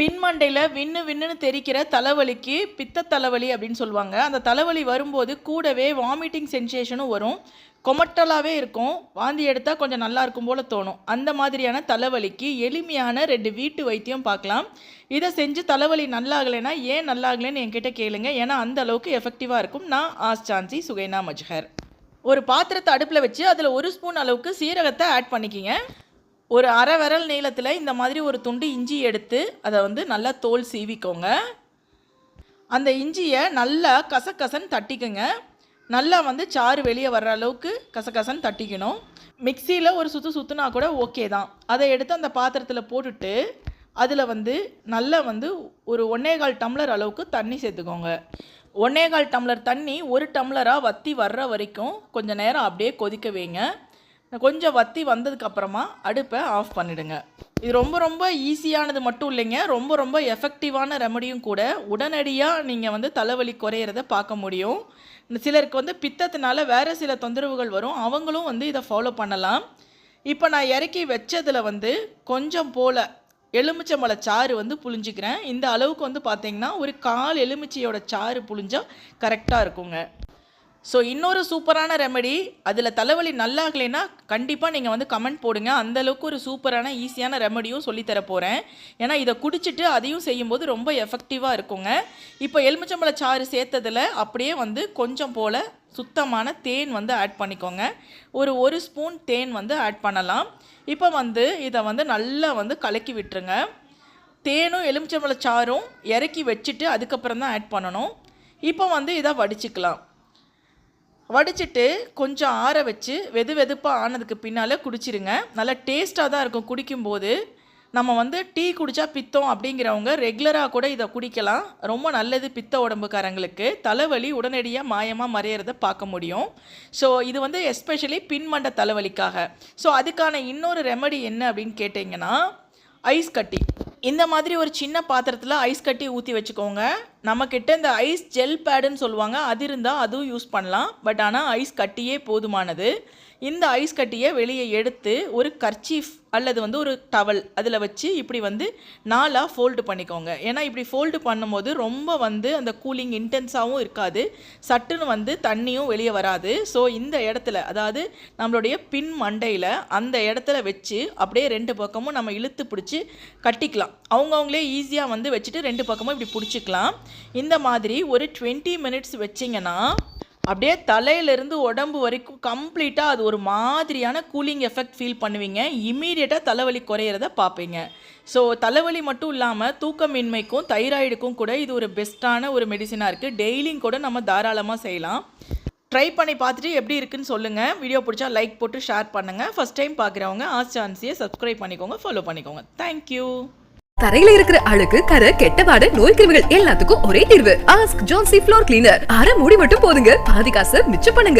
பின்மண்டையில் விண்ணு விண்ணுன்னு தெரிக்கிற தலைவலிக்கு பித்த தலைவலி அப்படின்னு சொல்லுவாங்க. அந்த தலைவலி வரும்போது கூடவே வாமிட்டிங் சென்சேஷனும் வரும். கொமட்டலாகவே இருக்கும். வாந்தி எடுத்தால் கொஞ்சம் நல்லா இருக்கும் போல் தோணும். அந்த மாதிரியான தலைவலிக்கு எளிமையான ரெண்டு வீட்டு வைத்தியம் பார்க்கலாம். இதை செஞ்சு தலைவலி நல்லாகலைன்னா ஏன் நல்லாகலைன்னு என்கிட்ட கேளுங்க. ஏன்னா அந்த அளவுக்கு எஃபெக்டிவாக இருக்கும். நான் ஆஸ்டான்சி சுகைனா மஜ்ஹர். ஒரு பாத்திரத்தை அடுப்பில் வச்சு அதில் ஒரு ஸ்பூன் அளவுக்கு சீரகத்தை ஆட் பண்ணிக்கிங்க. ஒரு அரை விரல் நீளத்தில் இந்த மாதிரி ஒரு துண்டு இஞ்சி எடுத்து அதை வந்து நல்லா தோல் சீவிக்கோங்க. அந்த இஞ்சியை நல்லா கசகசன்னு தட்டிக்குங்க. நல்லா வந்து சாறு வெளியே வர்ற அளவுக்கு கசகசன்னு தட்டிக்கணும். மிக்சியில் ஒரு சுற்று சுற்றுனா கூட ஓகே தான். அதை எடுத்து அந்த பாத்திரத்தில் போட்டுட்டு அதில் வந்து நல்லா வந்து ஒரு ஒன்னேகால் டம்ளர் அளவுக்கு தண்ணி சேர்த்துக்கோங்க. ஒன்னேகால் டம்ளர் தண்ணி ஒரு டம்ளராக வற்றி வர்ற வரைக்கும் கொஞ்சம் நேரம் அப்படியே கொதிக்க வைங்க. கொஞ்சம் வத்தி வந்ததுக்கப்புறமா அடுப்பை ஆஃப் பண்ணிடுங்க. இது ரொம்ப ரொம்ப ஈஸியானது மட்டும் இல்லைங்க. ரொம்ப ரொம்ப எஃபெக்டிவான ரெமடியும் கூட உடனடியாக நீங்கள் வந்து தலைவலி குறையிறத பார்க்க முடியும். சிலருக்கு வந்து பித்தத்தினால வேறு சில தொந்தரவுகள் வரும். அவங்களும் வந்து இதை ஃபாலோ பண்ணலாம். இப்போ நான் இறக்கி வச்சதில் வந்து கொஞ்சம் போல் எலுமிச்சம்பழ சாறு வந்து புழிஞ்சிக்கிறேன். இந்த அளவுக்கு வந்து பார்த்தீங்கன்னா ஒரு கால் எலுமிச்சையோட சாறு புழிஞ்சால் கரெக்டாக இருக்குங்க. ஸோ இன்னொரு சூப்பரான ரெமெடி அதில் தலைவலி நல்லாகலைன்னா கண்டிப்பாக நீங்கள் வந்து கமெண்ட் போடுங்க. அந்த அளவுக்கு ஒரு சூப்பரான ஈஸியான ரெமெடியும் சொல்லித்தர போகிறேன் ஏன்னா இதை குடிச்சிட்டு அதையும் செய்யும்போது ரொம்ப எஃபெக்டிவாக இருக்குங்க. இப்போ எலுமிச்சம்பழ சாறு சேர்த்ததில் அப்படியே வந்து கொஞ்சம் போல் சுத்தமான தேன் வந்து ஆட் பண்ணிக்கோங்க. ஒரு ஒரு ஸ்பூன் தேன் வந்து ஆட் பண்ணலாம். இப்போ வந்து இதை வந்து நல்லா வந்து கலக்கி விட்டுருங்க. தேனும் எலுமிச்சம்பழ சாறும் இறக்கி வச்சுட்டு அதுக்கப்புறம் தான் ஆட் பண்ணணும். இப்போ வந்து இதை வடிச்சுக்கலாம். வடிச்சிட்டு கொஞ்சம் ஆற வச்சு வெது வெதுப்பாக ஆனதுக்கு பின்னால் குடிச்சிருங்க. நல்லா டேஸ்ட்டாக தான் இருக்கும் குடிக்கும்போது. நம்ம வந்து டீ குடித்தா பித்தம் அப்படிங்கிறவங்க ரெகுலராக கூட இதை குடிக்கலாம். ரொம்ப நல்லது பித்த உடம்புக்காரங்களுக்கு. தலைவலி உடனடியாக மாயமாக மறையிறத பார்க்க முடியும். ஸோ இது வந்து எஸ்பெஷலி பின்மண்ட தலைவலிக்காக. ஸோ அதுக்கான இன்னொரு ரெமடி என்ன அப்படின்னு கேட்டிங்கன்னா ஐஸ் கட்டி. இந்த மாதிரி ஒரு சின்ன பாத்திரத்தில் ஐஸ் கட்டி ஊற்றி வச்சுக்கோங்க. நம்மக்கிட்ட இந்த ஐஸ் ஜெல் பேடுன்னு சொல்லுவாங்க அது இருந்தால் அதுவும் யூஸ் பண்ணலாம். பட் ஆனால் ஐஸ் கட்டியே போதுமானது. இந்த ஐஸ் கட்டியை வெளியே எடுத்து ஒரு கர்ச்சீஃப் அல்லது வந்து ஒரு டவல் அதில் வச்சு இப்படி வந்து நாலாக ஃபோல்டு பண்ணிக்கோங்க. ஏன்னா இப்படி ஃபோல்டு பண்ணும்போது ரொம்ப வந்து அந்த கூலிங் இன்டென்ஸாகவும் இருக்காது. சட்டுன்னு வந்து தண்ணியும் வெளியே வராது. ஸோ இந்த இடத்துல அதாவது நம்மளுடைய பின் மண்டையில் அந்த இடத்துல வச்சு அப்படியே ரெண்டு பக்கமும் நம்ம இழுத்து பிடிச்சி கட்டிக்கலாம். அவங்கவுங்களே ஈஸியாக வந்து வச்சுட்டு ரெண்டு பக்கமும் இப்படி பிடிச்சிக்கலாம். இந்த மாதிரி ஒரு டுவெண்ட்டி மினிட்ஸ் வச்சிங்கன்னா அப்படியே தலையிலேருந்து உடம்பு வரைக்கும் கம்ப்ளீட்டாக அது ஒரு மாதிரியான கூலிங் எஃபெக்ட் ஃபீல் பண்ணுவீங்க. இம்மீடியட்டாக தலைவலி குறையிறத பார்ப்பீங்க. ஸோ தலைவலி மட்டும் இல்லாமல் தூக்கமின்மைக்கும் தைராய்டுக்கும் கூட இது ஒரு பெஸ்ட்டான ஒரு மெடிசனாக இருக்குது டெய்லியும் கூட நம்ம தாராளமாக செய்யலாம். ட்ரை பண்ணி பார்த்துட்டு எப்படி இருக்குன்னு சொல்லுங்கள் வீடியோ பிடிச்சா லைக் போட்டு ஷேர் பண்ணுங்கள் ஃபஸ்ட் டைம் பார்க்குறவங்க ஆஸ் சான்ஸியை சப்ஸ்கிரைப் பண்ணிக்கோங்க ஃபாலோ பண்ணிக்கோங்க. தேங்க்யூ தரையில இருக்கிற அழுக்கு கரை கெட்டபாடு நோய் கிருமிகள் எல்லாத்துக்கும் ஒரே தீர்வு. ஆஸ்க் ஜான்சி ஃப்ளோர் கிளீனர் அரை மூடி மட்டும் போதுங்க. பாதி காசு மிச்சம் பண்ணுங்க.